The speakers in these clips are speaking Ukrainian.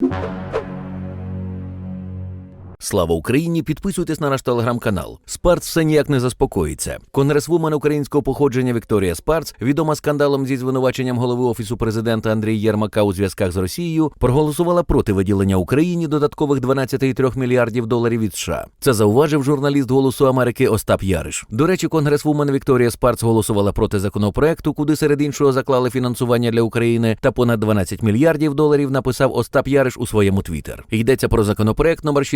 you. Слава Україні! Підписуйтесь на наш телеграм-канал. Спарц все ніяк не заспокоїться. Конгресвумен українського походження Вікторія Спарц, відома скандалом зі звинуваченням голови офісу президента Андрія Єрмака у зв'язках з Росією, проголосувала проти виділення Україні додаткових 12,3 мільярдів доларів від США. Це зауважив журналіст Голосу Америки Остап Яриш. До речі, конгресвумен Вікторія Спарц голосувала проти законопроекту, куди серед іншого заклали фінансування для України та понад 12 мільярдів доларів написав Остап Яриш у своєму твіттер. Йдеться про законопроект номер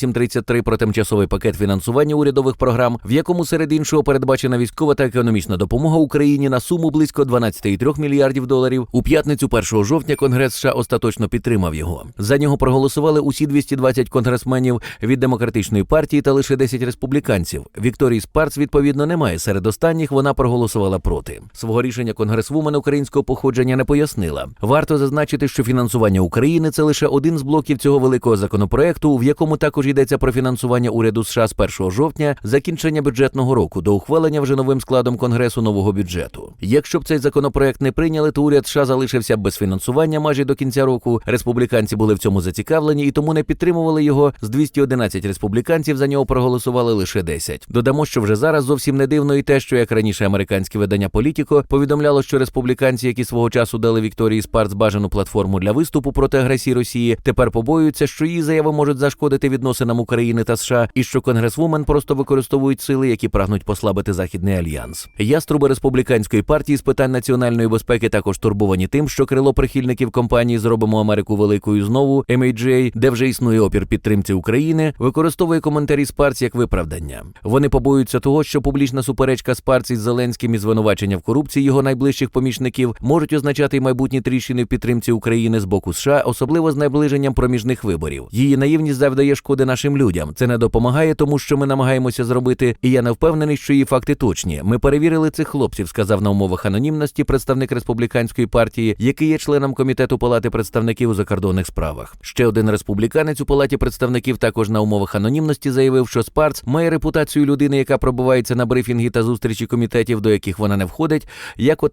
6833 про тимчасовий пакет фінансування урядових програм, в якому серед іншого передбачена військова та економічна допомога Україні на суму близько 12,3 мільярдів доларів. У п'ятницю 1 жовтня Конгрес США остаточно підтримав його. За нього проголосували усі 220 конгресменів від демократичної партії та лише 10 республіканців. Вікторії Спарц відповідно немає. Серед останніх вона проголосувала проти. Свого рішення конгресвумен українського походження не пояснила. Варто зазначити, що фінансування України це лише один з блоків цього великого законопроекту, в якому також йдеться про фінансування уряду США з 1 жовтня, закінчення бюджетного року до ухвалення вже новим складом конгресу нового бюджету. Якщо б цей законопроект не прийняли, то уряд США залишився без фінансування майже до кінця року. Республіканці були в цьому зацікавлені і тому не підтримували його. З 211 республіканців за нього проголосували лише 10. Додамо, що вже зараз зовсім не дивно і те, що як раніше американське видання Політіко повідомляло, що республіканці, які свого часу дали Вікторії Спарц бажану платформу для виступу проти агресії Росії, тепер побоюються, що її заяви можуть зашкодити відносинам України та США, і що конгресвумен просто використовують сили, які прагнуть послабити західний альянс. Яструби республіканської партії з питань національної безпеки також турбовані тим, що крило прихильників компанії Зробимо Америку великою знову MAJ, де вже існує опір підтримці України, використовує коментарі Спарц як виправдання. Вони побоюються того, що публічна суперечка Спарц із Зеленським і звинувачення в корупції його найближчих помічників можуть означати й майбутні тріщини в підтримці України з боку США, особливо з наближенням проміжних виборів. Її наївність завдає шкоди нашим людям. Це не допомагає, тому що ми намагаємося зробити, і я не впевнений, що її факти точні. Ми перевірили цих хлопців, сказав на умовах анонімності представник республіканської партії, який є членом комітету палати представників у закордонних справах. Ще один республіканець у палаті представників також на умовах анонімності заявив, що Спарц має репутацію людини, яка пробивається на брифінги та зустрічі комітетів, до яких вона не входить. Як от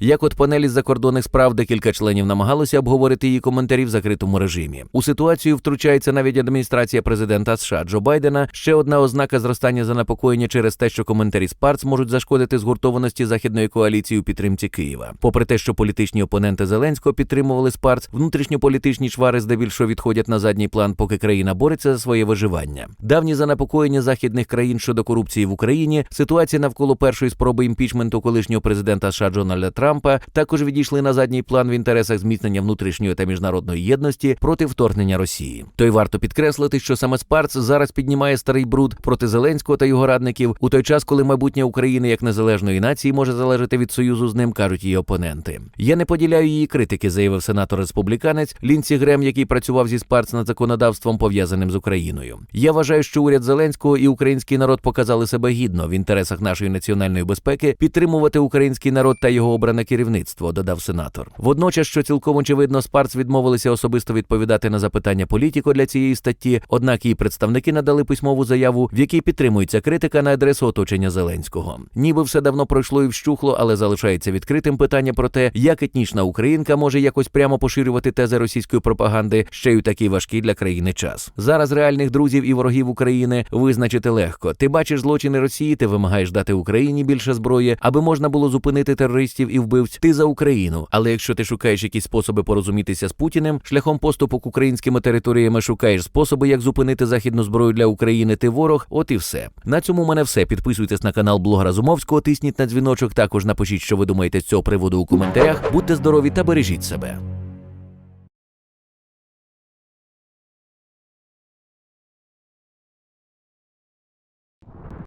як от панелі з закордонних справ декілька членів намагалися обговорити її коментарі в закритому режимі. У ситуацію втручається навіть адміністрація президента США Джо Байдена. Ще одна ознака зростання занепокоєння через те, що коментарі Спарц можуть зашкодити згуртованості західної коаліції у підтримці Києва. Попри те, що політичні опоненти Зеленського підтримували Спарц, внутрішньополітичні чвари здебільшого відходять на задній план, поки країна бореться за своє виживання. Давні занепокоєння західних країн щодо корупції в Україні, ситуація навколо першої спроби імпічменту колишнього президента США Джональда Трампа також відійшли на задній план в інтересах зміцнення внутрішньої та міжнародної єдності проти вторгнення Росії. То й варто підкреслити, що саме Спарц зараз піднімає старий бруд проти Зеленського та його радників у той час, коли майбутнє України як незалежної нації може залежати від союзу з ним, кажуть її опоненти. Я не поділяю її критики, заявив сенатор республіканець Лінсі Грем, який працював зі Спарц над законодавством пов'язаним з Україною. Я вважаю, що уряд Зеленського і український народ показали себе гідно в інтересах нашої національної безпеки підтримувати український народ та його обране керівництво, додав сенатор. Водночас, що цілком очевидно, Спарц відмовилися особисто відповідати на запитання політико для цієї статті. Однак її представники надали письмову заяву, в якій підтримується критика на адресу оточення Зеленського. Ніби все давно пройшло і вщухло, але залишається відкритим питання про те, як етнічна українка може якось прямо поширювати тези російської пропаганди ще й у такий важкий для країни час. Зараз реальних друзів і ворогів України визначити легко. Ти бачиш злочини Росії, ти вимагаєш дати Україні більше зброї, аби можна було зупинити терористів і вбивць. Ти за Україну. Але якщо ти шукаєш якісь способи порозумітися з Путіним, шляхом поступок українськими територіями шукаєш способи, як зупинити західну зброю для України. Ти ворог, от і все. На цьому у мене все. Підписуйтесь на канал Блога Разумовського, тисніть на дзвіночок. Також напишіть, що ви думаєте з цього приводу у коментарях. Будьте здорові та бережіть себе.